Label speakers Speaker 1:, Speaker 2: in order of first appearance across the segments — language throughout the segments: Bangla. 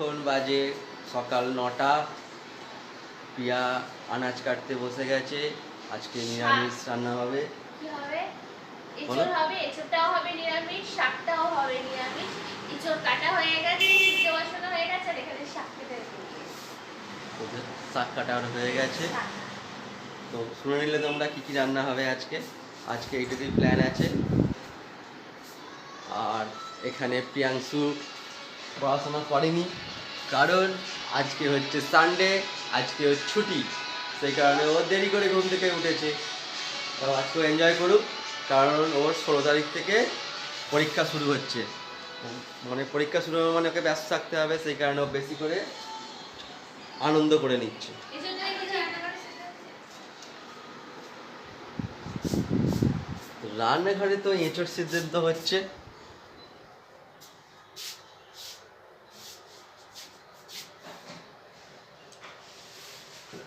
Speaker 1: এখন বাজে সকাল নটা। পিয়া আনাজ কাটতে বসে গেছে। আজকে নিরামিষ রান্না হবে।
Speaker 2: কি হবে? এঁচড় হবে এঁচড়টাও হবে নিরামিষ শাকটাও হবে নিরামিষ। এঁচড় কাটা হয়ে গেছে সিদ্ধ বসানো হয়ে গেছে আর এখানে শাক কেটে রেখে দিয়েছি।
Speaker 1: ওদের শাক কাটা হয়ে গেছে। তো শুনে নিলে তোমরা কি কি রান্না হবে আজকে? আজকে এইটুকুই প্ল্যান আছে। আর এখানে প্রিয়াংশু পড়াশোনা করেনি। কারণ আজকে হচ্ছে সানডে আজকে ওর ছুটি। সেই কারণে ও দেরি করে ঘুম থেকে উঠেছে। তো আজকেও এনজয় করুক, কারণ ওর ষোলো তারিখ থেকে পরীক্ষা শুরু হচ্ছে। মানে পরীক্ষা শুরু হবে মানে ওকে ব্যস্ত থাকতে হবে, সেই কারণে ও বেশি করে আনন্দ করে নিচ্ছে।
Speaker 2: হচ্ছে?
Speaker 1: রান্নাঘরে তো এঁচড় সিদ্ধ হচ্ছে।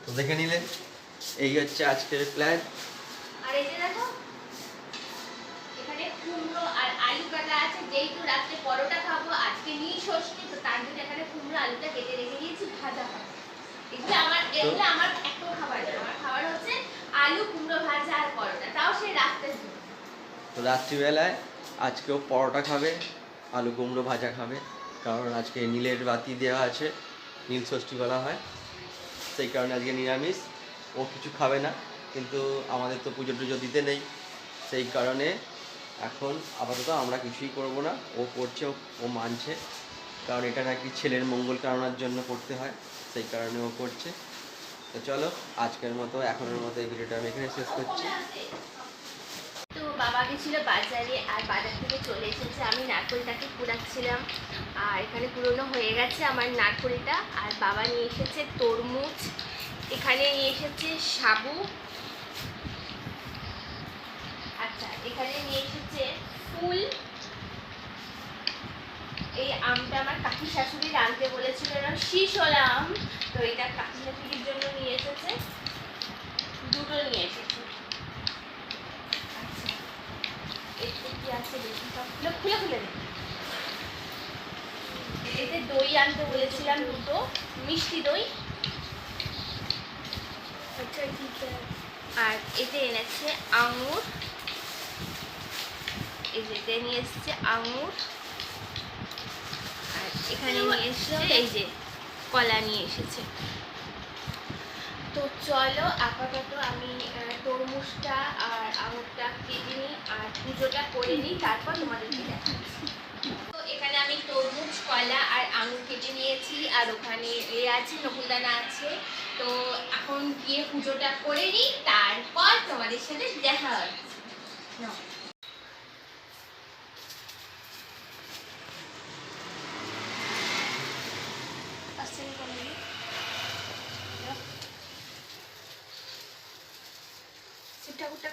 Speaker 1: তো দেখে নিলে। এই হচ্ছে আজকের প্ল্যান
Speaker 2: আর এই যে দেখো এখানে কুমড়ো আর আলু কাটা আছে। যেহেতু রাত্রে পরোটা খাব আজকে নিই ষষ্ঠী তো তার জন্য এখানে কুমড়ো আলুটা কেটে রেখে দিয়েছি ভাজা হবে এগুলো আমার এগুলো আমার একটু খাবার না আমার খাবার হচ্ছে আলু কুমড়ো ভাজা আর পরোটা। তাও সেই জন্য
Speaker 1: তো রাত্রিবেলায় আজকেও পরোটা খাবে আলু কুমড়ো ভাজা খাবে। কারণ আজকে নীলের বাতি দেওয়া আছে নীল ষষ্ঠী বলা হয়। সেই কারণে আজকে নিরামিষ। ও কিছু খাবে না, কিন্তু আমাদের তো পুজো টুজো দিতে নেই। সেই কারণে এখন আপাতত আমরা কিছুই করব না। ও করছে, ও- মানছে। কারণ এটা নাকি ছেলের মঙ্গল কামনার জন্য করতে হয়, সেই কারণে ও করছে। তো চলো, আজকের মতো, এখনের মতো এই ভিডিওটা আমি এখানে শেষ করছি।
Speaker 2: বাবা গেছিল বাজারে আর বাজার থেকে চলে এসেছে। আমি নারকলটাকে কুড়াচ্ছিলাম। আর এখানে পুরনো হয়ে গেছে আমার নারকলটা। আর বাবা নিয়ে এসেছে তরমুজ। এখানে নিয়ে এসেছে সাবু। আচ্ছা এখানে নিয়ে এসেছে ফুল। এই আমটা আমার কাকি শাশুড়ি আনতে বলেছিল। শীষ আম। তো এটা কাকি শাশুড়ির জন্য নিয়ে এসেছে দুটো নিয়ে এসেছে আচ্ছা এতে কি আছে দেখি সব খুলে খুলে খুলে দে এতে দই আনতে বলেছিলাম দুটো মিষ্টি দই। আচ্ছা আর এতে এনেছে আঙুর। এই যে এতে নিয়ে এসছে আঙুর। আর এখানে নিয়ে এসছে এই যে কলা নিয়ে এসেছে। তো চলো আপাতত আমি তরমুজটা আর আঙুরটা কেটে নিই আর পুজোটা করে নিই তারপর তোমাদেরকে দেখাচ্ছি তো এখানে আমি তরমুজ কলা আর আঙুর কেটে নিয়েছি আর ওখানে এ আছে, নকুলদানা আছে। তো এখন গিয়ে পুজোটা করে নিই, তারপর তোমাদের সাথে দেখা হচ্ছে। ঠাকুরটা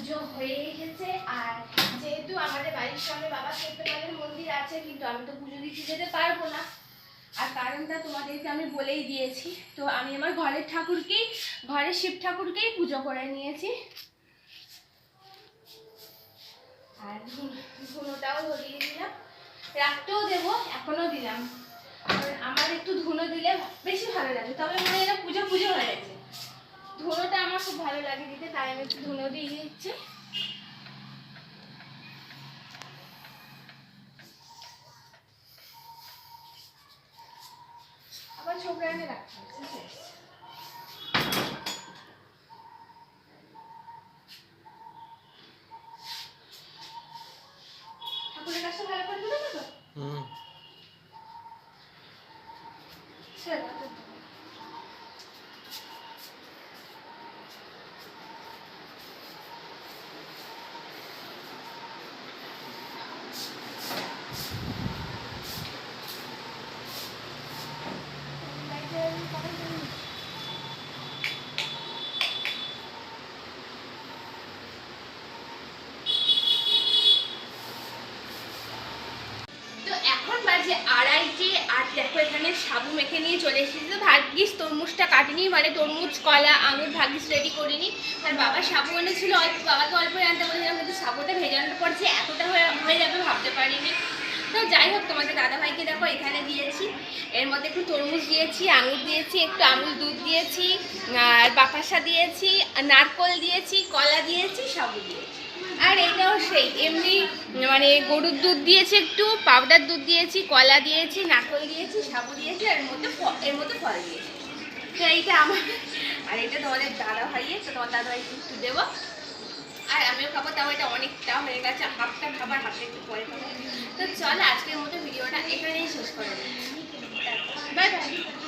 Speaker 2: পুজো হয়ে এসেছে। আর যেহেতু আমাদের বাড়ির সামনে বাবা সত্যপালের মন্দির আছে, কিন্তু আমি তো পুজো দিতে যেতে পারব না। আর কারণটা তোমাদেরকে আমি বলেই দিয়েছি। তো আমি আমার ঘরের ঠাকুরকেই, ঘরের শিব ঠাকুরকেই পুজো করে নিয়েছি। আর ধুন- ধুনোটাও ধরিয়ে দিলাম। রাখতেও দেবো, এখনও দিলাম। আমার একটু ধুনো দিলে বেশি ভালো লাগে। তবে মনে হয় পুজো পুজো ভালো লাগে দিতে তাই আমি একটু ধুনো দিয়ে দিচ্ছি। আবার ছোকরা এনে রাখতে ঠাকুরের কাজটা ভালো করে দিলে তো?
Speaker 1: হুম।
Speaker 2: ছেড়ে দাও তো। তো এখন বাজে আড়াইটে আর দেখো এখানে সাবু মেখে নিয়ে চলে এসেছি। ভাগ্যিস তরমুজটা কাটিনি মানে তরমুজ, কলা আঙুর ভাগ্যিস রেডি করিনি। আর বাবা সাবু এনেছিল, অল্প বাবাকে অল্প আনতে বলেছিলাম, কিন্তু সাবুটা ভেজানোর পর যে এতটা হয়ে যাবে ভাবতে পারিনি। তো যাই হোক তোমাকে দাদাভাইকে দেখো এখানে দিয়েছি। এর মধ্যে একটু তরমুজ দিয়েছি, আঙুর দিয়েছি, একটু আঙুর দুধ দিয়েছি, আর বাতাসা দিয়েছি নারকোল দিয়েছি, কলা দিয়েছি, সাবু দিয়েছি। আর এটাও সেই, এমনি মানে গরুর দুধ দিয়েছি একটু, পাউডার দুধ দিয়েছি, কলা দিয়েছি, নারকল দিয়েছি, সাবু দিয়েছি, আর এর মধ্যে এর মধ্যে ফল দিয়েছি। তো এইটা আমার, আর এটা তোমাদের দাদা ভাইয়ের, তো তোমার দাদা ভাইকে একটু দেবো। আর আমিও খাব, তাও এটা অনেকটা হয়ে গেছে, হাফটা খাবার, হাফটা একটু পরে খাব। তো চল, আজকের মতো ভিডিওটা এখানেই শেষ করে বাই বাই।